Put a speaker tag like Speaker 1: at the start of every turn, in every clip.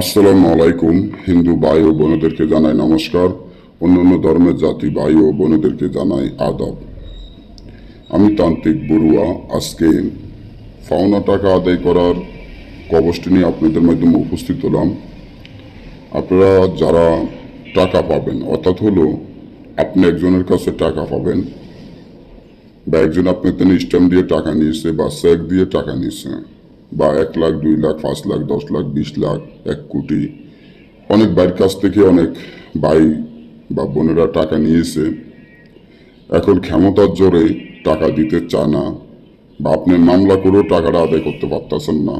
Speaker 1: আসসালামু আলাইকুম। হিন্দু ভাই ও বোনদেরকে জানাই নমস্কার। অন্যান্য ধর্মের জাতি ভাই ও বোনদেরকে জানাই আদব। আমি তান্ত্রিক বড়ুয়া। আজকে ফাওনা টাকা আদায় করার কবচটি নিয়ে আপনাদের মাধ্যমে উপস্থিত হলাম। আপনারা যারা টাকা পাবেন, অর্থাৎ হলো আপনি একজনের কাছে টাকা পাবেন বা একজন আপনার স্ট্যাম্প দিয়ে টাকা নিয়েছে বা চেক দিয়ে টাকা নিয়েছে বা এক লাখ, দুই লাখ, পাঁচ লাখ, দশ লাখ, বিশ লাখ, এক কোটি। অনেক বাইরের কাছ থেকে অনেক ভাই বা বোনেরা টাকা নিয়েছে। এখন ক্ষমতার জোরে টাকা দিতে চায় না বা আপনি মামলা করেও টাকাটা আদায় করতে পারতেছেন না।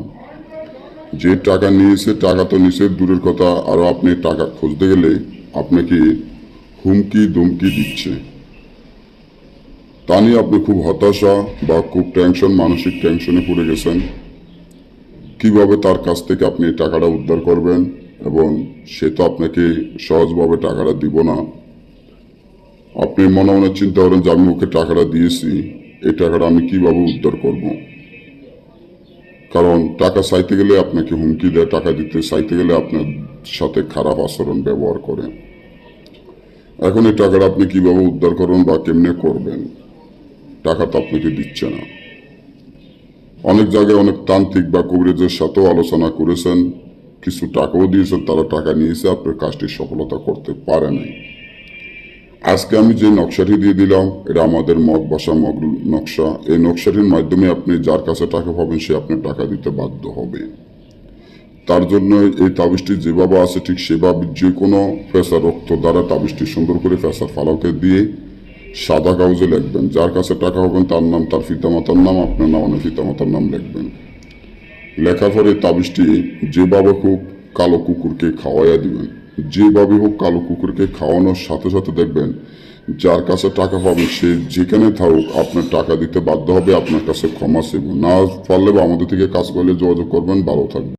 Speaker 1: যে টাকা নিয়েছে, টাকা তো নিচের দূরের কথা। আরও আপনি টাকা খুঁজতে গেলে আপনাকে হুমকি দুমকি দিচ্ছে? তা নিয়ে আপনি খুব হতাশা বা খুব টেনশন মানসিক টেনশনে পড়ে গেছেন। কীভাবে তার কাছ থেকে আপনি টাকাটা উদ্ধার করবেন এবং সে তো আপনাকে সহজভাবে টাকাটা দিব না? আপনি মনে মনে চিন্তা করেন যে আমি ওকে টাকাটা দিয়েছি, এই টাকাটা আমি কীভাবে উদ্ধার করব? কারণ টাকা চাইতে গেলে আপনাকে হুমকি দেয়, টাকা দিতে চাইতে গেলে আপনার সাথে খারাপ আচরণ ব্যবহার করে। এখন এই টাকাটা আপনি কীভাবে উদ্ধার করবেন বা কেমনে করবেন? টাকা তো আপনাকে দিচ্ছে না। অনেক জায়গায় অনেক তান্ত্রিক বা কবিরাজের সাথেও আলোচনা করেছেন, কিছু টাকাও দিয়েছেন, তারা টাকা নিয়েছে আপনার কাজটি সফলতা করতে পারে নাই। আজকে আমি যে নকশাটি দিয়ে দিলাম, এটা আমাদের মগ বসা মগ নকশা। এই নকশাটির মাধ্যমে আপনি যার কাছে টাকা পাবেন, সে আপনার টাকা দিতে বাধ্য হবে। তার জন্য এই তাবিজটি যেভাবে আছে, ঠিক সেভাবে যে কোনো ফেসা রক্ত দ্বারা তাবিজটি সুন্দর করে ফেসার ফালাকে দিয়ে সাদা কাগজে লিখবেন। যার কাছে টাকা পাবেন তার নাম, তার পিতামাতার নাম, আপনার নাম অনেক পিতামাতার নাম লিখবেন। লেখার পরে তাবিজটি যেভাবে হোক কালো কুকুরকে খাওয়াইয়া দিবেন। যেভাবে হোক কালো কুকুরকে খাওয়ানোর সাথে সাথে দেখবেন, যার কাছে টাকা পাবে সে যেখানে থাকুক, আপনার টাকা দিতে বাধ্য হবে, আপনার কাছে ক্ষমা চাইব। না পারলে বা আমাদের থেকে কাজ করলে যোগাযোগ করবেন, ভালো থাকবে